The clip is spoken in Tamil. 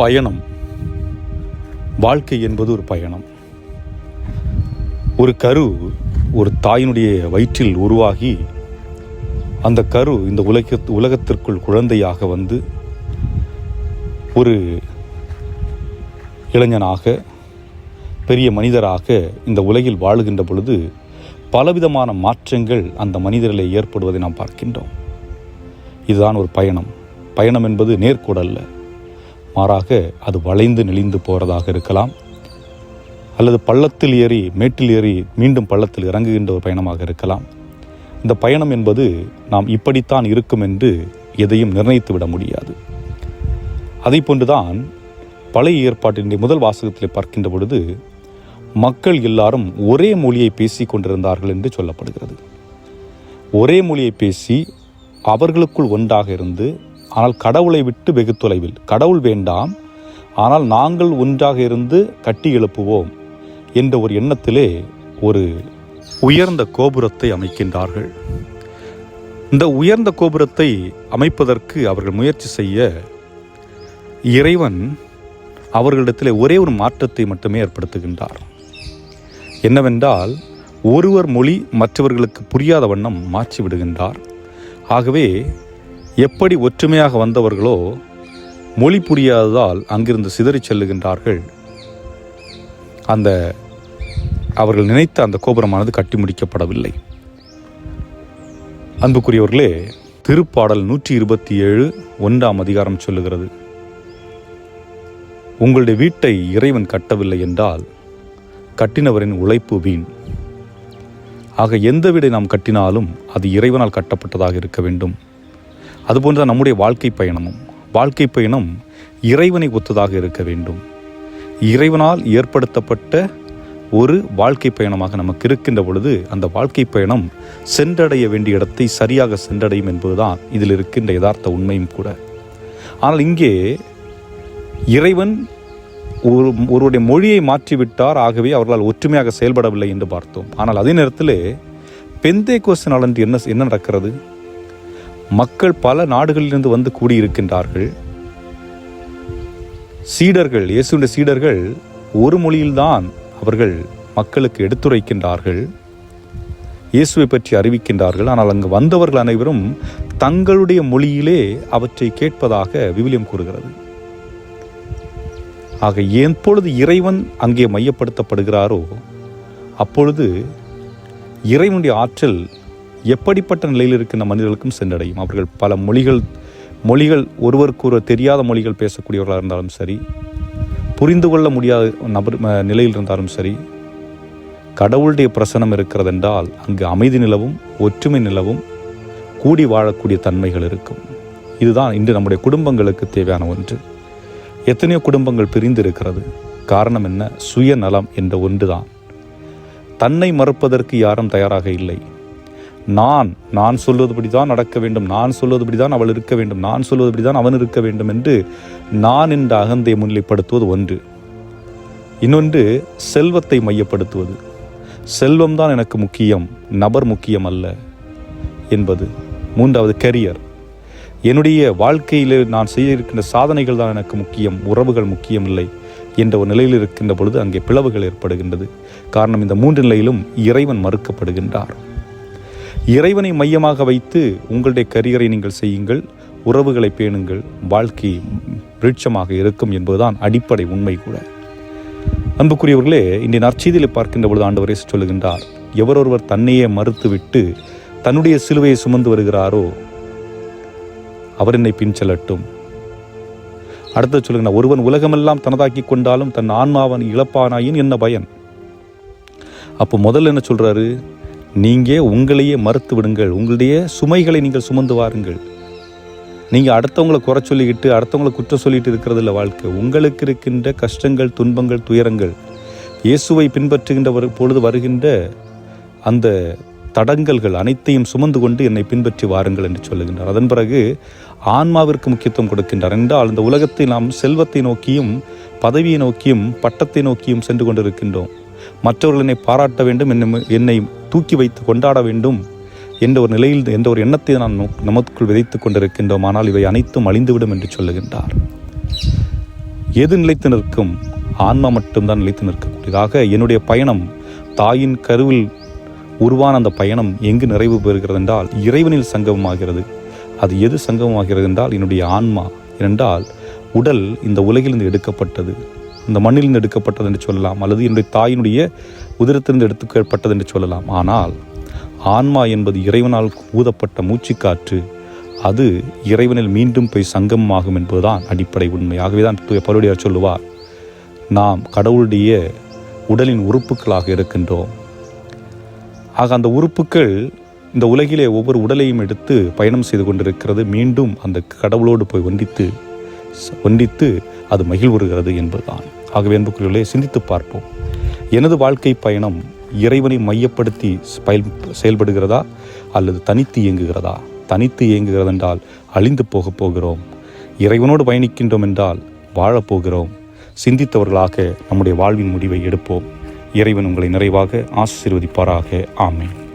பயணம். வாழ்க்கை என்பது ஒரு பயணம். ஒரு கரு ஒரு தாயினுடைய வயிற்றில் உருவாகி அந்த கரு இந்த உலக உலகத்திற்குள் குழந்தையாக வந்து ஒரு இளைஞனாக பெரிய மனிதராக இந்த உலகில் வாழுகின்ற பொழுது பலவிதமான மாற்றங்கள் அந்த மனிதர்களை ஏற்படுவதை நாம் பார்க்கின்றோம். இதுதான் ஒரு பயணம். பயணம் என்பது நேர்கோடல்ல மாறாக அது வளைந்து நெளிந்து போகிறதாக இருக்கலாம். அல்லது பள்ளத்தில் ஏறி மேட்டில் ஏறி மீண்டும் பள்ளத்தில் இறங்குகின்ற ஒரு பயணமாக இருக்கலாம். இந்த பயணம் என்பது நாம் இப்படித்தான் இருக்கும் என்று எதையும் நிர்ணயித்து விட முடியாது. அதை போன்றுதான் பழைய ஏற்பாட்டினுடைய முதல் வாசகத்தில் பார்க்கின்ற பொழுது மக்கள் எல்லாரும் ஒரே மொழியை பேசி கொண்டிருந்தார்கள் என்று சொல்லப்படுகிறது. ஒரே மொழியை பேசி அவர்களுக்குள் ஒன்றாக இருந்து ஆனால் கடவுளை விட்டு வெகு தொலைவில். கடவுள் வேண்டாம் ஆனால் நாங்கள் ஒன்றாக இருந்து கட்டி எழுப்புவோம் என்ற ஒரு எண்ணத்திலே ஒரு உயர்ந்த கோபுரத்தை அமைக்கின்றார்கள். இந்த உயர்ந்த கோபுரத்தை அமைப்பதற்கு அவர்கள் முயற்சி செய்ய இறைவன் அவர்களிடத்தில் ஒரே ஒரு மாற்றத்தை மட்டுமே ஏற்படுத்துகின்றார். என்னவென்றால் ஒருவர் மொழி மற்றவர்களுக்கு புரியாத வண்ணம் மாற்றி விடுகின்றார் ஆகவே எப்படி ஒற்றுமையாக வந்தவர்களோ மொழி புரியாததால் அங்கிருந்து சிதறிச் செல்லுகின்றார்கள். அந்த அவர்கள் நினைத்த அந்த கோபுரமானது கட்டி முடிக்கப்படவில்லை. அன்புக்குரியவர்களே திருப்பாடல் நூற்றி இருபத்தி ஏழு ஒன்றாம் அதிகாரம் சொல்லுகிறது. உங்களுடைய வீட்டை இறைவன் கட்டவில்லை என்றால் கட்டினவரின் உழைப்பு வீண். ஆக எந்த வீடை நாம் கட்டினாலும் அது இறைவனால் கட்டப்பட்டதாக இருக்க வேண்டும். அதுபோன்ற நம்முடைய வாழ்க்கை பயணமும். வாழ்க்கை பயணம் இறைவனை ஒத்ததாக இருக்க வேண்டும். இறைவனால் ஏற்படுத்தப்பட்ட ஒரு வாழ்க்கை பயணமாக நமக்கு இருக்கின்ற பொழுது அந்த வாழ்க்கை பயணம் சென்றடைய வேண்டிய இடத்தை சரியாக சென்றடையும் என்பதுதான் இதில் இருக்கின்ற யதார்த்த உண்மையும் கூட. ஆனால் இங்கே இறைவன் ஒரு ஒருவருடைய மொழியை மாற்றிவிட்டார் ஆகவே அவர்களால் ஒற்றுமையாக செயல்படவில்லை என்று பார்த்தோம். ஆனால் அதே நேரத்தில் பெந்தே கோஸ் நாளன்று என்ன என்ன நடக்கிறது? மக்கள் பல நாடுகளிலிருந்து வந்து கூடியிருக்கின்றார்கள். சீடர்கள் இயேசுடைய சீடர்கள் ஒரு மொழியில்தான் அவர்கள் மக்களுக்கு எடுத்துரைக்கின்றார்கள். இயேசுவை பற்றி அறிவிக்கின்றார்கள். ஆனால் அங்கு வந்தவர்கள் அனைவரும் தங்களுடைய மொழியிலே அவற்றை கேட்பதாக விவிலியம் கூறுகிறது. ஆக எப்பொழுது இறைவன் அங்கே மையப்படுத்தப்படுகிறாரோ அப்பொழுது இறைவனுடைய ஆற்றல் எப்படிப்பட்ட நிலையில் இருக்கின்ற மனிதர்களுக்கும் சென்றடையும்? அவர்கள் பல மொழிகள் மொழிகள் ஒருவருக்கு ஒருவர் தெரியாத மொழிகள் பேசக்கூடியவர்களாக இருந்தாலும் சரி புரிந்து கொள்ள முடியாத நபர் நிலையில் இருந்தாலும் சரி கடவுளுடைய பிரசனம் இருக்கிறதென்றால் அங்கு அமைதி நிலவும் ஒற்றுமை நிலவும் கூடி வாழக்கூடிய தன்மைகள் இருக்கும். இதுதான் இன்று நம்முடைய குடும்பங்களுக்கு தேவையான ஒன்று. எத்தனையோ குடும்பங்கள் பிரிந்து இருக்கிறது காரணம் என்ன? சுயநலம் என்ற ஒன்று தான் தன்னை மறுப்பதற்கு யாரும் தயாராக இல்லை. நான் நான் சொல்வதுபடி தான் நடக்க வேண்டும். நான் சொல்வதுபடி தான் அவள் இருக்க வேண்டும். நான் சொல்வதுபடி தான் அவன் இருக்க வேண்டும் என்று நான் என்ற அகந்தை முன்னிலைப்படுத்துவது ஒன்று. இன்னொன்று செல்வத்தை மையப்படுத்துவது. செல்வம் தான் எனக்கு முக்கியம் நபர் முக்கியம் அல்ல என்பது. மூன்றாவது கெரியர் என்னுடைய வாழ்க்கையில் நான் செய்ய இருக்கின்ற சாதனைகள் தான் எனக்கு முக்கியம் உறவுகள் முக்கியம் இல்லை என்ற ஒரு நிலையில் இருக்கின்ற பொழுது அங்கே பிளவுகள் ஏற்படுகின்றது. காரணம் இந்த மூன்று நிலையிலும் இறைவன் மறுக்கப்படுகின்றார். இறைவனை மையமாக வைத்து உங்களுடைய கரியரை நீங்கள் செய்யுங்கள் உறவுகளை பேணுங்கள் வாழ்க்கை விருட்சமாக இருக்கும் என்பதுதான் அடிப்படை உண்மை கூட. அன்புக்குரியவர்களே இன்றைய நற்செய்தியில் பார்க்கின்ற பொழுது ஆண்டவரே சொல்லுகின்றார் எவரொருவர் தன்னையே மறுத்துவிட்டு தன்னுடைய சிலுவையை சுமந்து வருகிறாரோ அவர் என்னை பின் செல்லட்டும் அடுத்து சொல்லுங்க ஒருவன் உலகமெல்லாம் தனதாக்கி கொண்டாலும் தன் ஆன்மாவன் இழப்பானாயின் என்ன பயன்? அப்போ முதல்ல என்ன சொல்கிறாரு நீங்கள் உங்களையே மறுத்து விடுங்கள். உங்களுடைய சுமைகளை நீங்கள் சுமந்து வாருங்கள். நீங்கள் அடுத்தவங்களை குறை சொல்லிக்கிட்டு அடுத்தவங்களை குற்றம் சொல்லிட்டு இருக்கிறது இல்லை வாழ்க்கை. உங்களுக்கு இருக்கின்ற கஷ்டங்கள் துன்பங்கள் துயரங்கள் இயேசுவை பின்பற்றுகின்ற வரு- பொழுது வருகின்ற அந்த தடங்கல்கள் அனைத்தையும் சுமந்து கொண்டு என்னை பின்பற்றி வாருங்கள் என்று சொல்லுகின்றார். அதன் பிறகு ஆன்மாவிற்கு முக்கியத்துவம் கொடுக்கின்றார். என்றால் இந்த உலகத்தை நாம் செல்வத்தை நோக்கியும் பதவியை நோக்கியும் பட்டத்தை நோக்கியும் சென்று கொண்டிருக்கின்றோம். மற்றவர்கள் என்னை பாராட்ட வேண்டும் என்னை தூக்கி வைத்து கொண்டாட வேண்டும் என்ற ஒரு நிலையில் என்ற ஒரு எண்ணத்தை நான் நோக்- நமக்குள் விதைத்து கொண்டிருக்கின்றோம். ஆனால் இவை அனைத்தும் அழிந்துவிடும் என்று சொல்லுகின்றார். எது நிலைத்து நிற்கும்? ஆன்மா மட்டும்தான் நிலைத்து நிற்கக்கூடியதாக என்னுடைய பயணம் தாயின் கருவில் உருவான அந்த பயணம் எங்கு நிறைவு பெறுகிறது என்றால் இறைவனில் சங்கமமாகிறது. அது எது சங்கமமாகிறது என்றால் என்னுடைய ஆன்மா. என்றால் உடல் இந்த உலகிலிருந்து எடுக்கப்பட்டது. இந்த மண்ணிலிருந்து எடுக்கப்பட்டது என்று சொல்லலாம் அல்லது என்னுடைய தாயினுடைய உதிரத்திலிருந்து எடுத்துக்கப்பட்டது என்று சொல்லலாம். ஆனால் ஆன்மா என்பது இறைவனால் ஊதப்பட்ட மூச்சுக்காற்று. அது இறைவனில் மீண்டும் போய் சங்கமமாகும் என்பதுதான் அடிப்படை உண்மை. ஆகவே தான் தூய பருவடியார் சொல்லுவார் நாம் கடவுளுடைய உடலின் உறுப்புகளாக இருக்கின்றோம். ஆக அந்த உறுப்புகள் இந்த உலகிலே ஒவ்வொரு உடலையும் எடுத்து பயணம் செய்து கொண்டிருக்கிறது. மீண்டும் அந்த கடவுளோடு போய் ஒன்றித்து ஒன்றித்து அது மகிழ்வுறுகிறது என்பதுதான். ஆகவே அன்புக்குள்ளே சிந்தித்து பார்ப்போம். எனது வாழ்க்கை பயணம் இறைவனை மையப்படுத்தி பயன் செயல்படுகிறதா? அல்லது தனித்து இயங்குகிறதா? தனித்து இயங்குகிறது என்றால் அழிந்து போகப் போகிறோம். இறைவனோடு பயணிக்கின்றோம் என்றால் வாழப்போகிறோம் சிந்தித்தவர்களாக நம்முடைய வாழ்வின் முடிவை எடுப்போம். இறைவன் உங்களை நிறைவாக ஆசீர்வதிப்பாராக. ஆமேன்.